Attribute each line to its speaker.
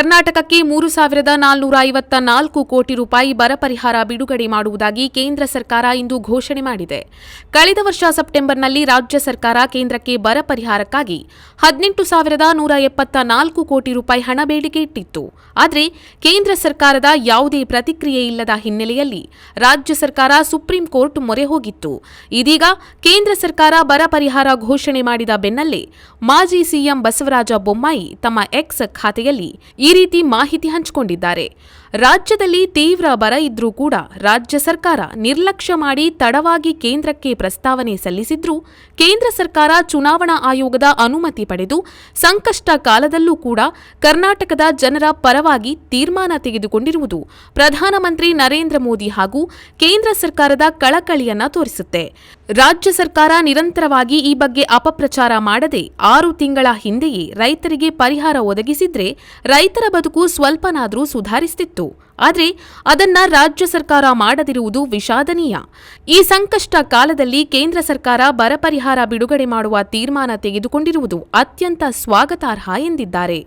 Speaker 1: ಕರ್ನಾಟಕಕ್ಕೆ ಮೂರು ಸಾವಿರದ ನಾಲ್ನೂರ ಐವತ್ತ ನಾಲ್ಕು ಕೋಟಿ ರೂಪಾಯಿ ಬರ ಪರಿಹಾರ ಬಿಡುಗಡೆ ಮಾಡುವುದಾಗಿ ಕೇಂದ್ರ ಸರ್ಕಾರ ಇಂದು ಘೋಷಣೆ ಮಾಡಿದೆ. ಕಳೆದ ವರ್ಷ ಸೆಪ್ಟೆಂಬರ್ನಲ್ಲಿ ರಾಜ್ಯ ಸರ್ಕಾರ ಕೇಂದ್ರಕ್ಕೆ ಬರ ಪರಿಹಾರಕ್ಕಾಗಿ ಹದಿನೆಂಟು ಸಾವಿರದ ನೂರ ಎಪ್ಪತ್ತ ನಾಲ್ಕು ಕೋಟಿ ರೂಪಾಯಿ ಹಣ ಬೇಡಿಕೆ ಇಟ್ಟಿತ್ತು. ಆದರೆ ಕೇಂದ್ರ ಸರ್ಕಾರದ ಯಾವುದೇ ಪ್ರತಿಕ್ರಿಯೆ ಇಲ್ಲದ ಹಿನ್ನೆಲೆಯಲ್ಲಿ ರಾಜ್ಯ ಸರ್ಕಾರ ಸುಪ್ರೀಂ ಕೋರ್ಟ್ ಮೊರೆ ಹೋಗಿತ್ತು. ಇದೀಗ ಕೇಂದ್ರ ಸರ್ಕಾರ ಬರ ಪರಿಹಾರ ಘೋಷಣೆ ಮಾಡಿದ ಬೆನ್ನಲ್ಲೇ ಮಾಜಿ ಸಿಎಂ ಬಸವರಾಜ ಬೊಮ್ಮಾಯಿ ತಮ್ಮ ಎಕ್ಸ್ ಖಾತೆಯಲ್ಲಿ ಈ ರೀತಿ ಮಾಹಿತಿ ಹಂಚಿಕೊಂಡಿದ್ದಾರೆ. ರಾಜ್ಯದಲ್ಲಿ ತೀವ್ರ ಬರ ಇದ್ರೂ ಕೂಡ ರಾಜ್ಯ ಸರ್ಕಾರ ನಿರ್ಲಕ್ಷ್ಯ ಮಾಡಿ ತಡವಾಗಿ ಕೇಂದ್ರಕ್ಕೆ ಪ್ರಸ್ತಾವನೆ ಸಲ್ಲಿಸಿದ್ರೂ ಕೇಂದ್ರ ಸರ್ಕಾರ ಚುನಾವಣಾ ಆಯೋಗದ ಅನುಮತಿ ಪಡೆದು ಸಂಕಷ್ಟ ಕಾಲದಲ್ಲೂ ಕೂಡ ಕರ್ನಾಟಕದ ಜನರ ಪರವಾಗಿ ತೀರ್ಮಾನ ತೆಗೆದುಕೊಂಡಿರುವುದು ಪ್ರಧಾನಮಂತ್ರಿ ನರೇಂದ್ರ ಮೋದಿ ಹಾಗೂ ಕೇಂದ್ರ ಸರ್ಕಾರದ ಕಳಕಳಿಯನ್ನ ತೋರಿಸುತ್ತೆ. ರಾಜ್ಯ ಸರ್ಕಾರ ನಿರಂತರವಾಗಿ ಈ ಬಗ್ಗೆ ಅಪಪ್ರಚಾರ ಮಾಡದೆ ಆರು ತಿಂಗಳ ಹಿಂದೆಯೇ ರೈತರಿಗೆ ಪರಿಹಾರ ಒದಗಿಸಿದ್ರೆ ರೈತರ ಬದುಕು ಸ್ವಲ್ಪನಾದರೂ ಸುಧಾರಿಸುತ್ತಿತ್ತು ಆದರೆ ಅದನ್ನ ರಾಜ್ಯ ಸರ್ಕಾರ ಮಾಡದಿರುವುದು ವಿಷಾದನೀಯ. ಈ ಸಂಕಷ್ಟ ಕಾಲದಲ್ಲಿ ಕೇಂದ್ರ ಸರ್ಕಾರ ಬರ ಪರಿಹಾರ ಬಿಡುಗಡೆ ಮಾಡುವ ತೀರ್ಮಾನ ತೆಗೆದುಕೊಂಡಿರುವುದು ಅತ್ಯಂತ ಸ್ವಾಗತಾರ್ಹ ಎಂದಿದ್ದಾರೆ.